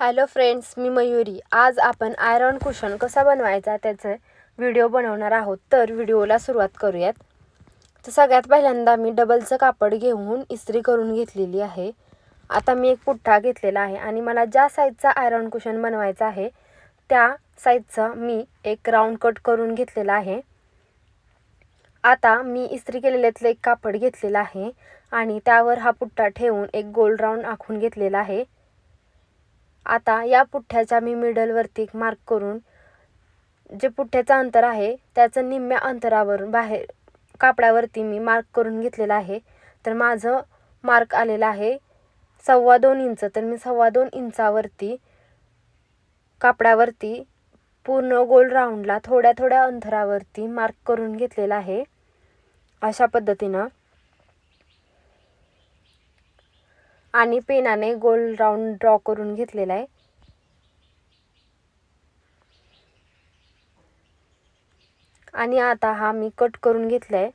Hello friends मी मयुरी. आज आपण iron cushion कसा बनवायचा त्याचे व्हिडिओ बनवणार आहोत. तर व्हिडिओला सुरुवात करूयात. तर सगळ्यात पहिल्यांदा मी डबलचं कापड घेऊन इस्त्री करून घेतलेली आहे. आता मी एक पुठ्ठा घेतलेला आहे आणि मला ज्या साईजचा आयरन कुशन बनवायचा आहे त्या साईजचा मी एक राऊंड कट करून घेतलेला आहे. आता मी इस्त्री केलेल्यातलं एक कापड घेतलेलं आहे आणि त्यावर हा पुठ्ठा ठेवून एक गोल राऊंड आखून घेतलेला आहे. आता या पुठ्ठ्याच्या मी मिडलवरती मार्क करून जे पुठ्ठ्याचं अंतर आहे त्याचं निम्म्या अंतरावरून बाहेर कापडावरती मी मार्क करून घेतलेलं आहे. तर माझं मार्क आलेलं आहे सव्वा दोन इंच. तर मी सव्वा दोन इंचावरती कापडावरती पूर्ण गोल राऊंडला थोड्या थोड्या अंतरावरती मार्क करून घेतलेला आहे. अशा पद्धतीनं आणि पेनाने गोल राऊंड ड्रॉ करून घेतलेला आहे. आणि आता हा मी कट करून घेतला आहे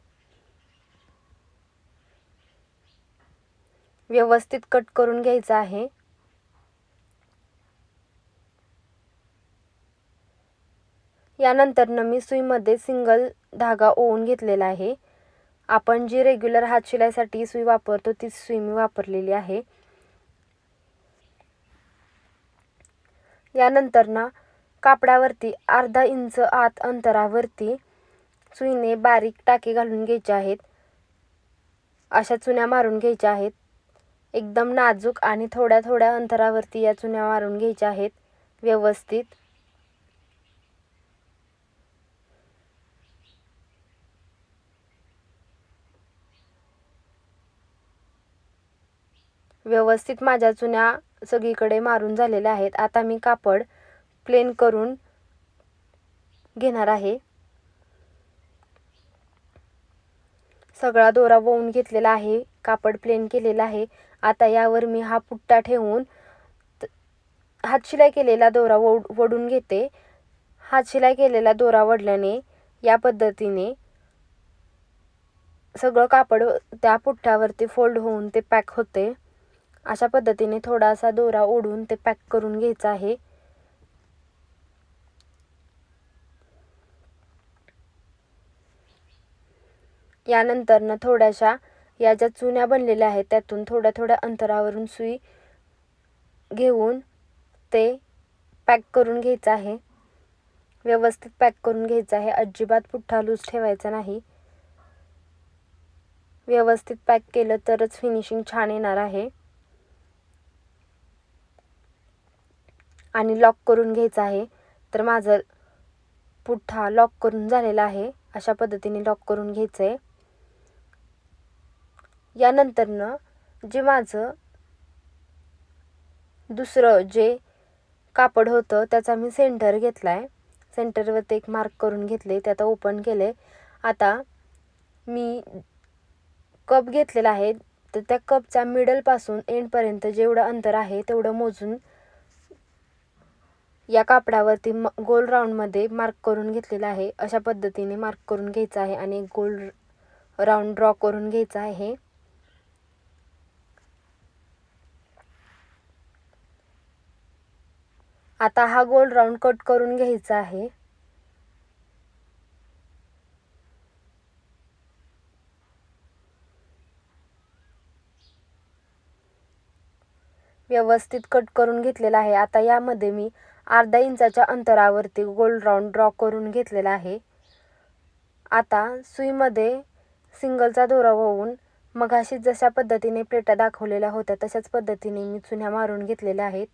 व्यवस्थित कट करून घ्यायचा आहे. यानंतरनं मी सुईमध्ये सिंगल धागा ओवून घेतलेला आहे. आपण जी रेग्युलर हात शिलाईसाठी सुई वापरतो तीच सुई मी वापरलेली आहे. यानंतर ना कापडावरती अर्धा इंच आत अंतरावरती चुईने बारीक टाके घालून घ्यायचे आहेत. अशा चुन्या मारून घ्यायच्या आहेत. एकदम नाजूक आणि थोड्या थोड्या अंतरावरती या चुन्या मारून घ्यायच्या आहेत. व्यवस्थित. व्यवस्थित माझ्या चुन्या सगळीकडे मारून झालेल्या आहेत. आता मी कापड प्लेन करून घेणार आहे. सगळा दोरा वळून घेतलेला आहे. कापड प्लेन केलेला आहे. आता यावर मी हा पुट्टा ठेवून हातशिलाई केलेला दोरा वो वडून घेते. हातशिलाई केलेला दोरा वडल्याने या पद्धतीने सगळं कापड त्या पुठ्ठ्यावरती फोल्ड होऊन ते पॅक होते. अशा पद्धतीने थोडासा दोरा ओढून ते पॅक करून घ्यायचं आहे. यानंतर ना थोड्याशा या ज्या चुन्या बनलेल्या आहेत त्यातून थोड्या थोड्या अंतरावरून सुई घेऊन ते पॅक करून घ्यायचं आहे. व्यवस्थित पॅक करून घ्यायचं आहे. अजिबात पुठ्ठा लूज ठेवायचा नाही. व्यवस्थित पॅक केलं तरच फिनिशिंग छान येणार आहे. आणि लॉक करून घ्यायचं आहे. तर माझं पुठ्ठा लॉक करून झालेला आहे. अशा पद्धतीने लॉक करून घ्यायचं आहे यानंतरनं जे माझं दुसरं जे कापड होतं त्याचा मी सेंटर घेतला आहे सेंटरवरती एक मार्क करून घेतले ते आता ओपन केले आता मी कप घेतलेला आहे. तर त्या कपच्या मिडलपासून एंडपर्यंत जेवढं अंतर आहे तेवढं मोजून या कापडावरती म गोल राऊंडमध्ये मार्क करून घेतलेला आहे. अशा पद्धतीने मार्क करून घ्यायचं आहे आणि गोल राऊंड ड्रॉ करून घ्यायचा आहे. आता हा गोल राऊंड कट करून घ्यायचा आहे. व्यवस्थित कट करून घेतलेला आहे. आता यामध्ये मी अर्धा इंचाच्या अंतरावरती गोल राऊंड ड्रॉ करून घेतलेला आहे. आता सुईमध्ये सिंगलचा दोरा होऊन मघाशी जशा पद्धतीने प्लेटा दाखवलेल्या होत्या तशाच पद्धतीने मी चुन्या मारून घेतलेल्या आहेत.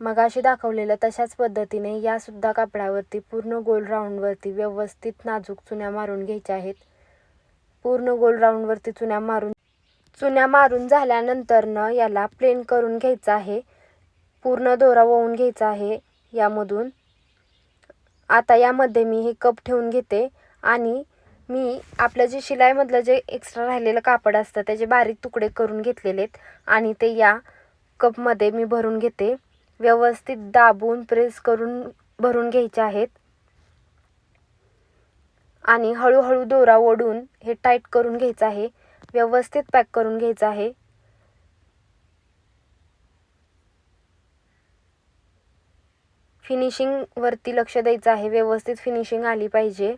मगाशी दाखवलेल्या तशाच पद्धतीने यासुद्धा कापडावरती पूर्ण गोल राऊंडवरती व्यवस्थित नाजूक चुन्या मारून घ्यायच्या आहेत. पूर्ण गोल राऊंडवरती चुन्या मारून चुन्या मारून झाल्यानंतरनं याला प्लेन करून घ्यायचं आहे. पूर्ण दोरा वळून घ्यायचा आहे यामधून. आता यामध्ये मी हे कप ठेवून घेते आणि मी आपलं जे शिलाईमधलं जे एक्स्ट्रा राहिलेलं कापड असतं त्याचे बारीक तुकडे करून घेतलेले आहेत आणि ते या कपमध्ये मी भरून घेते. व्यवस्थित दाबून प्रेस करून भरून घ्यायचे आहेत. आणि हळूहळू दोरा ओढून हे टाईट करून घ्यायचं आहे. व्यवस्थित पॅक करून घ्यायचं आहे. फिनिशिंगवरती लक्ष द्यायचं आहे. व्यवस्थित फिनिशिंग आली पाहिजे.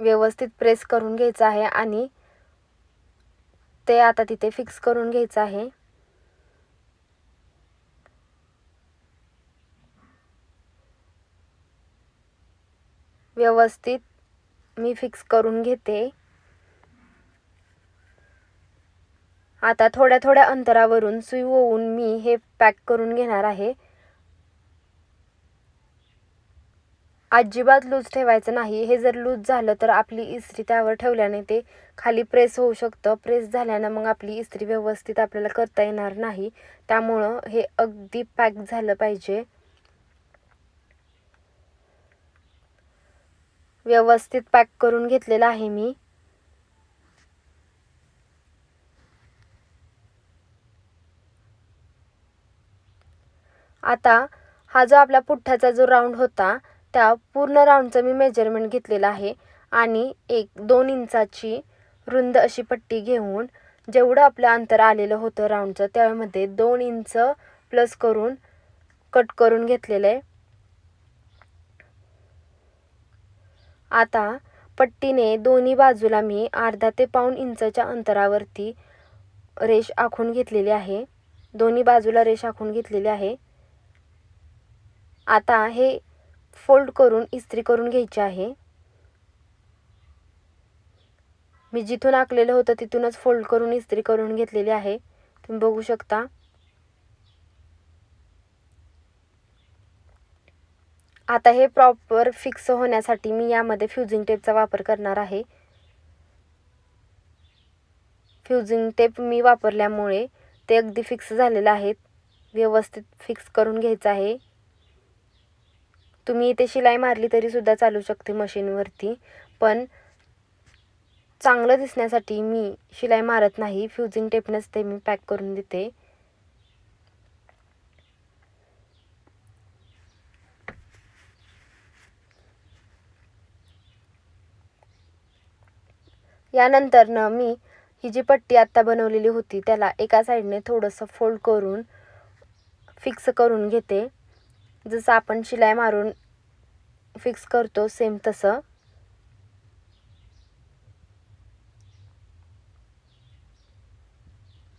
व्यवस्थित प्रेस करून घ्यायचं आहे आणि ते आता तिथे फिक्स करून घ्यायचं आहे. व्यवस्थित मी फिक्स करून घेते. आता थोड्या थोड्या अंतरावरून सुई ओवून मी हे पॅक करून घेणार आहे. अजिबात लूज ठेवायचं नाही. हे जर लूज झालं तर आपली इस्त्री त्यावर ठेवल्याने ते खाली प्रेस होऊ शकतं. प्रेस झाल्यानं मग आपली इस्त्री व्यवस्थित आपल्याला करता येणार नाही. त्यामुळं हे अगदी पॅक झालं पाहिजे. व्यवस्थित पॅक करून घेतलेलं आहे मी. आता हा जो आपला पुठ्ठाचा जो राऊंड होता त्या पूर्ण राऊंडचं मी मेजरमेंट घेतलेलं आहे. आणि एक दोन इंचाची रुंद अशी पट्टी घेऊन जेवढं आपलं अंतर आलेलं होतं राऊंडचं त्यामध्ये दोन इंच प्लस करून कट करून घेतलेलं आहे आता पट्टीने दोन्ही बाजूला मी अर्धा ते पाऊण इंचच्या अंतरावरती रेष आखून घेतलेली आहे. दोन्ही बाजूला रेष आखून घेतलेली आहे. आता हे फोल्ड करून इस्त्री करून घ्यायची आहे. मी जिथून आखलेलं होतं तिथूनच फोल्ड करून इस्त्री करून घेतलेली आहे. तुम्ही बघू शकता. आता हे प्रॉपर फिक्स होण्यासाठी मी यामध्ये फ्युजिंग टेपचा वापर करणार आहे. फ्युजिंग टेप मी वापरल्यामुळे ते अगदी फिक्स झालेलं आहेत व्यवस्थित फिक्स करून घ्यायचं आहे. तुम्ही इथे शिलाई मारली तरीसुद्धा चालू शकते मशीनवरती पण चांगलं दिसण्यासाठी मी शिलाई मारत नाही. फ्युजिंग टेपनंच ते मी पॅक करून देते. यानंतरनं मी ही जी पट्टी आत्ता बनवलेली होती त्याला एका साईडने थोडंसं फोल्ड करून फिक्स करून घेते. जसं आपण शिलाई मारून फिक्स करतो सेम तसं.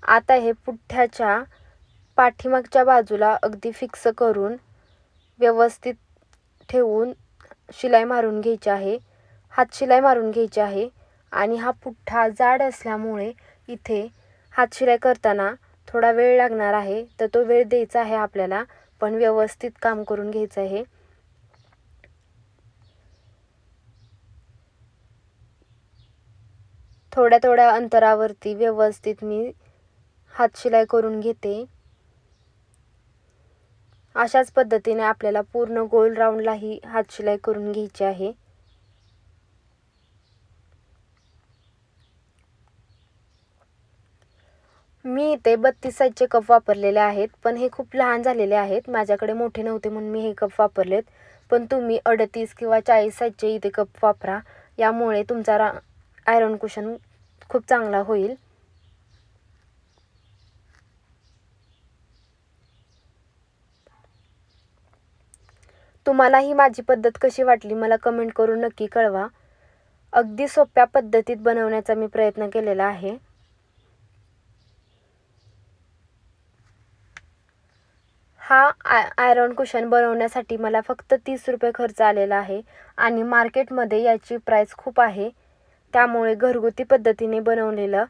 आता हे पुठ्ठ्याच्या पाठीमागच्या बाजूला अगदी फिक्स करून व्यवस्थित ठेवून शिलाई मारून घ्यायची आहे. हात शिलाई मारून घ्यायची आहे आणि हा पुठ्ठा जाड असल्यामुळे इथे हात शिलाई करताना थोडा वेळ लागणार आहे. तर तो वेळ द्यायचा आहे आपल्याला. पण व्यवस्थित काम करून घ्यायचं आहे. थोड्या थोड्या अंतरावरती व्यवस्थित मी हात शिलाई करून घेते. अशाच पद्धतीने आपल्याला पूर्ण गोल राऊंडलाही हात शिलाई करून घ्यायची आहे. मी इथे बत्तीस साईजचे कप वापरलेले आहेत पण हे खूप लहान झालेले आहेत. माझ्याकडे मोठे नव्हते म्हणून मी हे कप वापरलेत. पण तुम्ही अडतीस किंवा चाळीस साईजचे इथे कप वापरा. यामुळे तुमचा रा आयरन कुशन खूप चांगला होईल. तुम्हाला ही माझी पद्धत कशी वाटली मला कमेंट करून नक्की कळवा. अगदी सोप्या पद्धतीत बनवण्याचा मी प्रयत्न केलेला आहे. हा आय आयरन कुशन बनवण्यासाठी मला फक्त तीस रुपये खर्च आलेला आहे आणि मार्केटमध्ये याची प्राईस खूप आहे. त्यामुळे घरगुती पद्धतीने बनवलेलं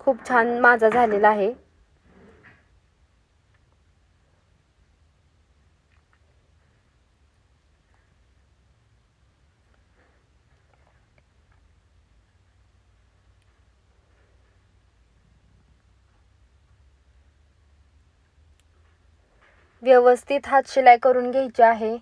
खूप छान माझा झालेला आहे. व्यवस्थित हात शिलाई करून घ्यायची आहे.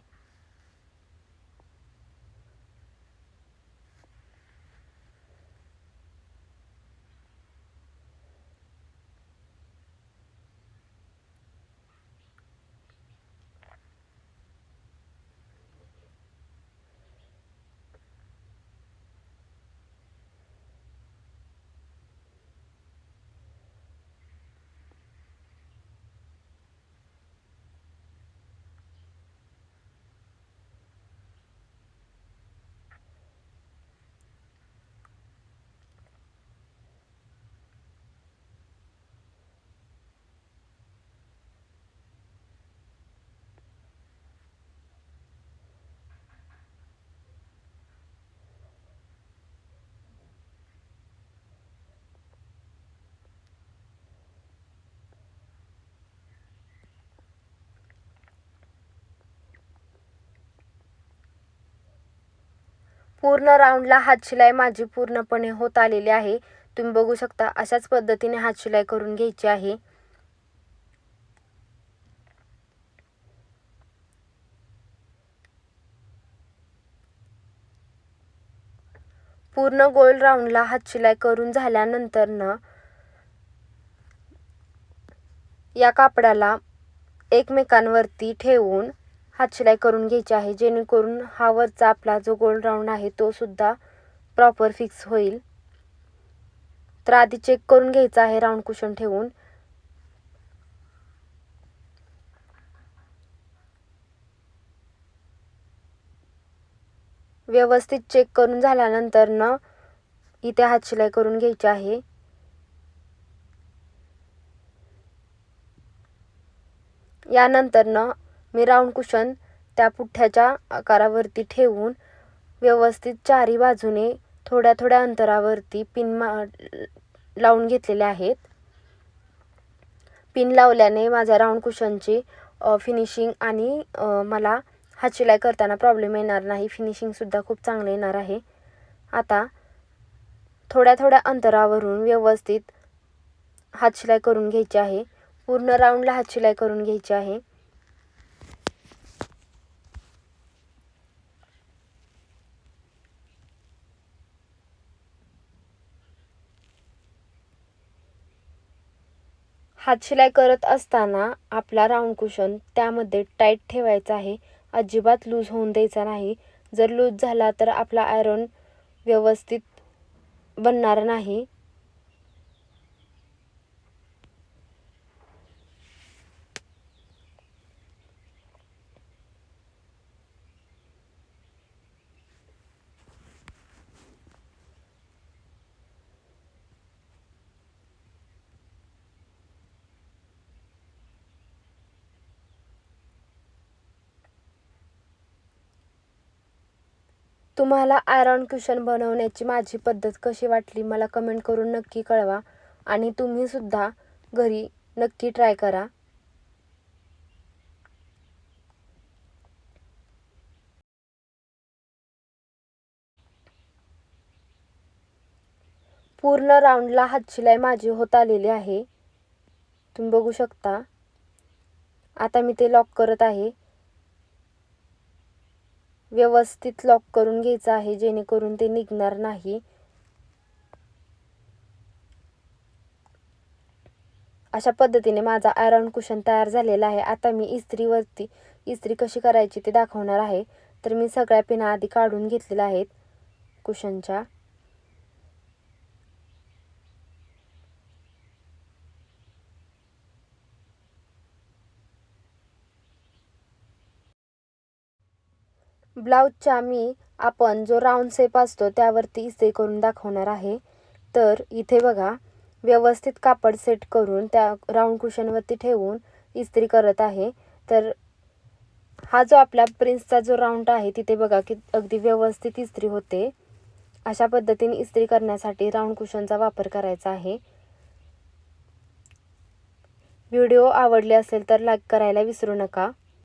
पूर्ण राऊंडला हातशिलाई माझी पूर्णपणे होत आलेली आहे. तुम्ही बघू शकता अशाच पद्धतीने हातशिलाई करून घ्यायची आहे. पूर्ण गोल राऊंडला हातशिलाई करून झाल्यानंतरनं या कापडाला एकमेकांवरती ठेवून हातशिलाई करून घ्यायची आहे जेणेकरून हा वरचा आपला जो गोल राऊंड आहे तो सुद्धा प्रॉपर फिक्स होईल. तर आधी चेक करून घ्यायचा आहे राऊंड कुशन ठेवून. व्यवस्थित चेक करून झाल्यानंतर न इथे हातशिलाई करून घ्यायची आहे. यानंतर न मी राऊंड कुशन त्या पुठ्ठ्याच्या आकारावरती ठेवून व्यवस्थित चारी बाजूने थोड्या थोड्या अंतरावरती पिन मा लावून घेतलेले आहेत. पिन लावल्याने माझ्या राऊंड कुशनची फिनिशिंग आणि मला हातशिलाई करताना प्रॉब्लेम येणार नाही. फिनिशिंगसुद्धा खूप चांगलं येणार आहे. आता थोड्या थोड्या अंतरावरून व्यवस्थित हातशिलाई करून घ्यायची आहे. पूर्ण राऊंडला हातशिलाई करून घ्यायची आहे. हातशिलाई करत असताना आपला राऊंड कुशन त्यामध्ये टाईट ठेवायचा आहे. अजिबात लूज होऊन द्यायचा नाही. जर लूज झाला तर आपला आयरन व्यवस्थित बनणार नाही. तुम्हाला आयरॉन क्युशन बनवण्याची माझी पद्धत कशी वाटली मला कमेंट करून नक्की कळवा. आणि तुम्हीसुद्धा घरी नक्की ट्राय करा. पूर्ण राऊंडला हातशिलाई माझी होत आलेली आहे. तुम्ही बघू शकता. आता मी ते लॉक करत आहे. व्यवस्थित लॉक करून घ्यायचं आहे जेणेकरून ते निघणार नाही. अशा पद्धतीने माझा आयरॉन कुशन तयार झालेला आहे. आता मी इस्त्रीवरती इस्त्री कशी करायची ते दाखवणार आहे. तर मी सगळ्या पिना आधी काढून घेतलेल्या आहेत कुशनच्या. ब्लाऊजच्या मी आपण जो राऊंड शेप असतो त्यावरती इस्त्री करून दाखवणार आहे. तर इथे बघा व्यवस्थित कापड सेट करून त्या राऊंड कुशनवरती ठेवून इस्त्री करत आहे. तर हा जो आपला प्रिन्सचा जो राऊंड आहे तिथे बघा की अगदी व्यवस्थित इस्त्री होते. अशा पद्धतीने इस्त्री करण्यासाठी राऊंड कुशनचा वापर करायचा आहे. व्हिडिओ आवडले असेल तर लाईक करायला विसरू नका.